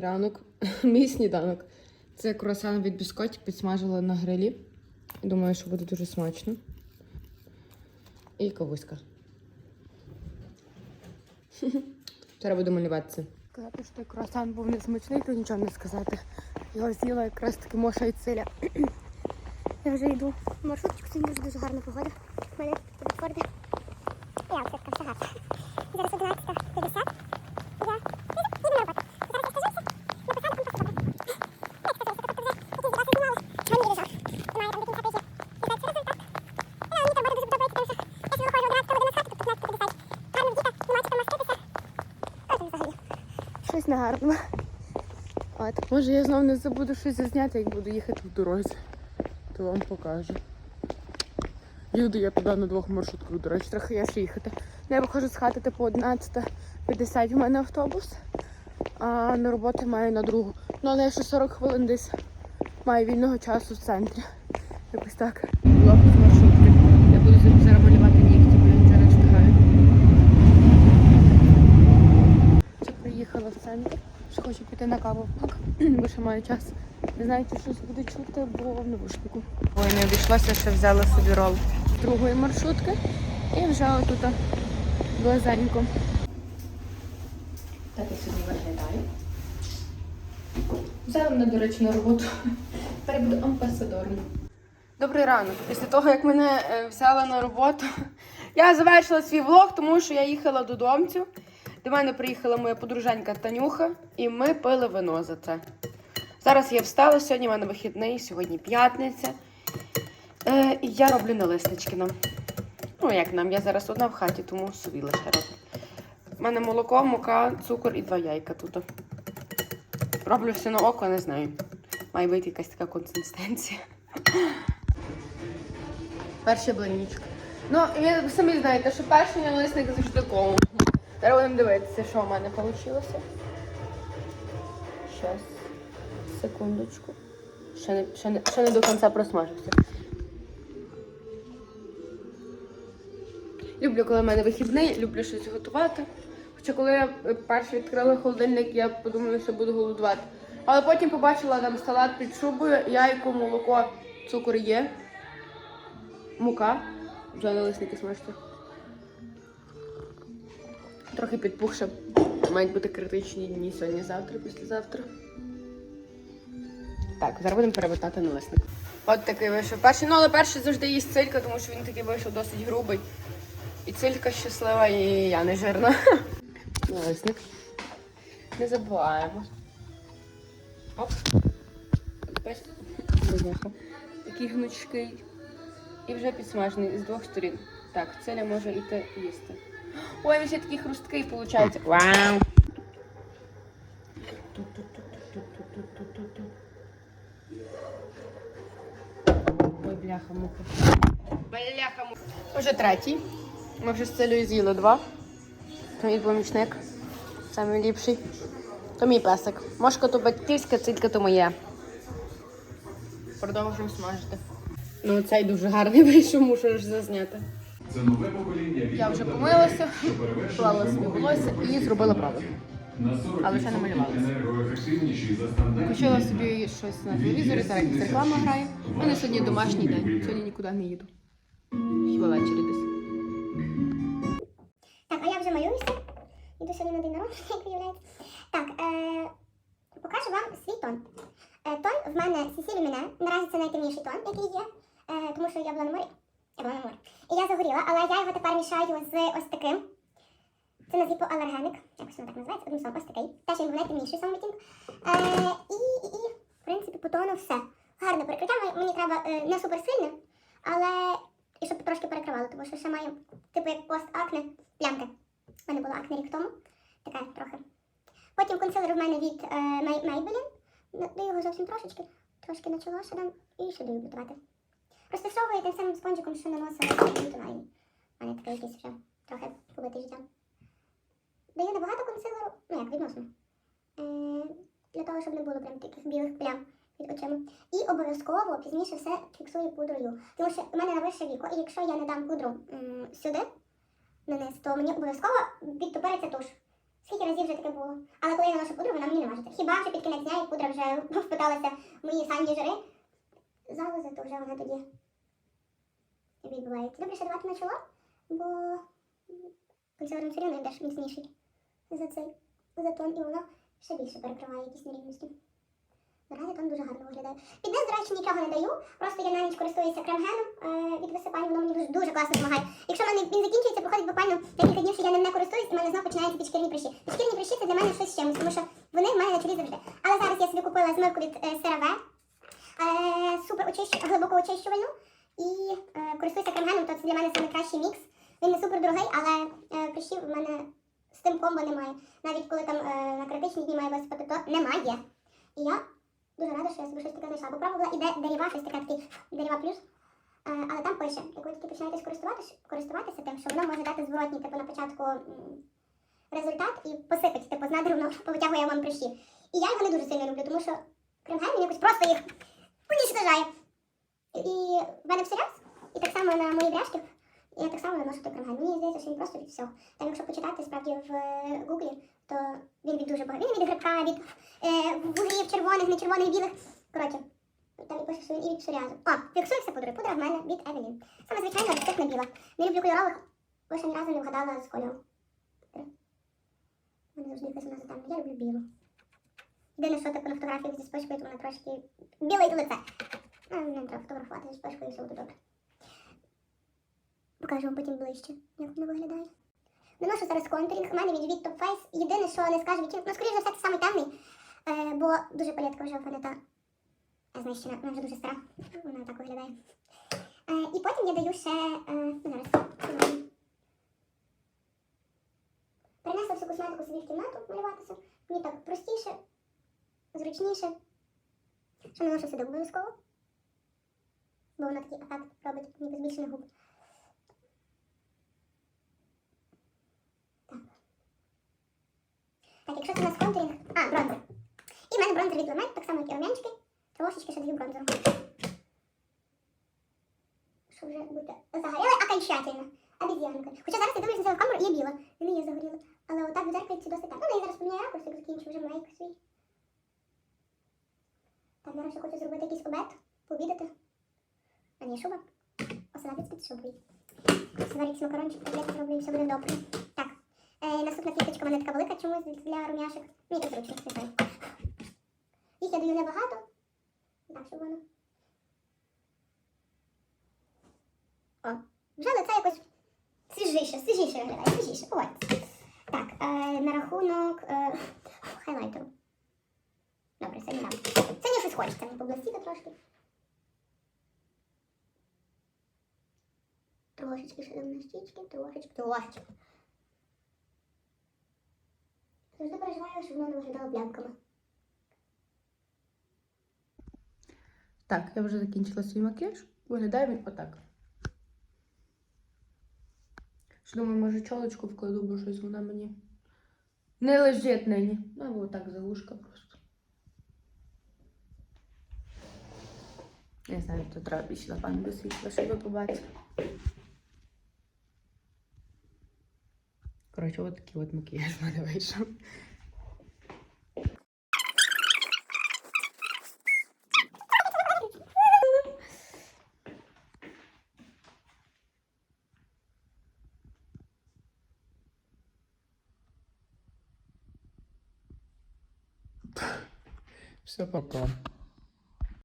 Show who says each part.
Speaker 1: Ранок, мій сніданок. Це круасан від біскотів підсмажила на грилі. Думаю, що буде дуже смачно. І кавуська. Зараз буду малюватися. Сказати, що круасан був несмачний, то нічого не сказати. Його з'їла якраз таки Моша і Циля.
Speaker 2: Я вже йду в маршруточку, сьогодні дуже гарна погода. Мене тверде. Я все гарно. Зараз 11.50. Я їду на роботу. Зараз розкажуся. На посадку просто добре. Я скажу, що тут вже якісь два сигнали. Мені лежав. Має там до кінця тижня. Кидати результат. А, Мені там буде дуже подобається, тому що я сьогодні виходжу 11 години з хати, тут 15.50. Гарно діта, нема чи там маститися. Ось він взагалі.
Speaker 1: Щось негарно. От, може я знову не забуду щось зазняти, як буду їхати в дорозі. То вам покажу. Їду я туди на двох маршрутках, до речі, трохи я ще їхати. Ну, Я виходжу з хати типу 11.50 в мене автобус, а на роботу маю на другу. Ну, але я ще 40 хвилин десь маю вільного часу в центрі. Якось так. Влог з маршрутки. Я буду собі зараз малювати нігті, бо я нічого не встигаю. Ще приїхала в центр. Ще хочу піти на каву бо ще маю час. Не знаю, чи щось буде чути, бо в навушнику. Ой, не обійшлося, що взяла собі рол з другої маршрутки і вже отут близенько. Так я собі виглядаю. Взяла мене, до речі, на роботу. Тепер буду амбасадором. Добрий ранок. Після того, як мене е, взяли на роботу, я завершила свій влог, тому що я їхала додомцю. До мене приїхала моя подруженька Танюха, і ми пили вино за це. Зараз я встала, сьогодні в мене вихідний, сьогодні п'ятниця. Е, і я роблю налиснички нам. Ну, як нам, я зараз одна в хаті, тому собі лише роблю. У мене молоко, мука, цукор і два яйка тут. Роблю все на око, не знаю. Має вийти якась така консистенція. Перший блинічок. Ну, ви самі знаєте, що перший налисник завжди кому. Зараз будемо дивитися, що в мене вийшло. Щас. Секундочку. Ще не, ще не, ще не до кінця просмажився. Люблю, коли в мене вихідний, люблю щось готувати. Хоча коли я е, перше відкрила холодильник, я подумала, що буду голодувати. Але потім побачила там салат під шубою, яйко, молоко, цукор є, мука. Вже налисники смажте. Трохи підпухше. Мають бути критичні дні сьогодні, завтра, післязавтра. Так, зараз будемо перевертати налисник. От такий вийшов перший. Ну, але перший завжди їсть цилька, тому що він такий вийшов досить грубий. І цилька щаслива, і я не жирна. Налисник. Не забуваємо. Оп. Такий гнучкий. І вже підсмажений з двох сторін. Так, циля може йти їсти. Ой, він ще такий хрусткий виходить. Вау! Ой, бляха, муха. Бляха, муха. Вже третій. Ми вже з целею з'їли два. Мій помічник. Самий ліпший. То мій песик. Мошка то батьківська, цилька то моя. Продовжуємо смажити. Ну, цей дуже гарний вийшов, мушу ж зазняти.
Speaker 3: Це нове покоління
Speaker 1: Я вже помилася,
Speaker 3: що
Speaker 1: собі волосся і зробила правду. Але ще не малювалася. Включила собі щось на телевізорі, зараз якась реклама грає. У мене сьогодні домашній день. Сьогодні нікуди не їду. Хіба ввечері десь.
Speaker 2: Так, а я вже малююся. Іду сьогодні на день народження, як виявляється. Так, е, покажу вам свій тон. Е, тон в мене Сісілі мене. Наразі це найтемніший тон, який є, е, тому що я була на морі. На. І я загоріла, але я його тепер мішаю з ось таким. Це на гіпоалергеник. Якось воно так називається, одним словом, ось такий. Теж він найтемніший саме відтінок. Е, і, і, і, в принципі, по тону все. Гарне перекриття. Мені- треба е, не супер сильне, але і щоб трошки перекривало, тому що ще маю, типу, як пост-акне, плямки. У мене була акне рік тому. Така трохи. Потім консилер в мене від е, Maybelline. Ну, Даю його зовсім трошечки. Трошки почала ще дам і ще даю бутувати. Розташовую тим самим спонжиком, що наносила на тональні. У мене такий якийсь вже трохи побитий життям. Даю небагато консилеру, ну як, відносно. Е, для того, щоб не було прям таких білих плям під очима. І обов'язково пізніше все фіксую пудрою. Тому що в мене на вище віко, і якщо я не дам пудру м, сюди, на низ, то мені обов'язково відтопириться туш. Скільки разів вже таке було. Але коли я наношу пудру, вона мені не важить. Хіба вже під кінець дня, як пудра вже впиталася в мої санді жири, залози, то вже вона тоді відбувається. Добре ще давати на чоло, бо консилером все рівно йдеш міцніший за цей за тон, і воно ще більше перекриває якісь нерівності. Наразі тон дуже гарно виглядає. Під низ, до речі, нічого не даю. Просто я на ніч користуюся крем-геном е, від висипання, воно мені дуже, дуже класно допомагає. Якщо в мене він закінчується, проходить буквально декілька днів, що я ним не користуюсь, і в мене знову починаються підшкірні прищі. Підшкірні прищі це для мене щось з чимось, тому що вони в мене на чолі завжди. Але зараз я собі купила змивку від е, CeraVe, е, супер очищу, глибоко очищувальну. І е, користуюся крем-геном, то це для мене найкращий мікс. Він не супер дорогий, але е, прищів в мене з тим комбо немає. Навіть коли там е, на критичні дні має висипати, то немає. І я дуже рада, що я собі щось таке знайшла. Бо пробувала іде деріва, щось таке такий деріва плюс. Е, але там пише, як ви тільки починаєте користуватися, користуватися тим, що воно може дати зворотній, типу, на початку результат і посипить, типу, з надру воно повитягує вам прищі. І я його не дуже сильно люблю, тому що крем-ген він якось просто їх унічтожає. І в мене всерйоз, і так само на моїй бляшки, я так само наношу той крем-ген. Мені здається, що він просто від всього. Там, якщо почитати справді в е, гуглі, то він від дуже багато. Він від грибка, від е, вуглів червоних, не червоних, білих. Коротше, там і пише, що він і від псоріазу. О, фіксує все пудрою. Пудра в мене від Евелін. Саме звичайна рецептна біла. Не люблю кольорових, бо ще ні разу не вгадала з кольору. У мене завжди якась вона затемна. Я люблю білу. Єдине, що типу на фотографіях зі спишкою, то вона трошки біле лице. Ну, не треба фотографувати зі спишкою, все буде добре. Покажу потім ближче, як воно виглядає. Наношу зараз контурінг. У мене він від Top Face. Єдине, що не скажу відтінок, ну, скоріш за все, це самий темний, е, бо дуже палетка вже в мене та знищена, вона вже дуже стара. Вона так виглядає. Е, і потім я даю ще. Е, ну, зараз. Перенесла всю косметику собі в кімнату малюватися. Мені так простіше, зручніше. Що наношу сюди обов'язково. Бо воно такий ефект робить ніби збільшених губ. Так. Так, якщо це у нас контурінг. А, бронзер. І в мене бронзер від Ламет, так само, як і рум'янчики. Трошечки ще даю бронзеру. Щоб вже бути загоріли окончательно. Обезьянка. Хоча зараз я думаю, що це в камеру є біла. І не є загоріла. Але отак в дзеркальці досить так. Ну, я зараз поміняю ракурс, як закінчу вже мейк свій. Так, ще хочу зробити якийсь обед, пообідати. А ні, шуба. Оселедець під шубою. Якийсь макарончик, котлетки зроблю і все буде добре. Так. Е, наступна квіточка в мене така велика чомусь для рум'яшок. Мені так зручно, не знаю. Їх я даю небагато. Так, щоб воно. О, вже лице якось свіжіше, свіжіше виглядає, свіжіше. Ось. Так, е, на рахунок е, хайлайтеру. Добре, це не дам. Це не щось хочеться, мені побластіти трошки. Трошечки ще дам на щічки, трошечки, трошечки. Завжди переживаю, щоб воно не виглядало плямками.
Speaker 1: Так, я вже закінчила свій макіяж. Виглядає він отак. Що думаю, може чолочку вкладу, бо щось вона мені не лежить нині. Ну, або отак загушка просто. Не знаю, то треба більше напевно до світла, щоб ви. Коротше, от такий от макіяж в мене.
Speaker 4: Все, пока.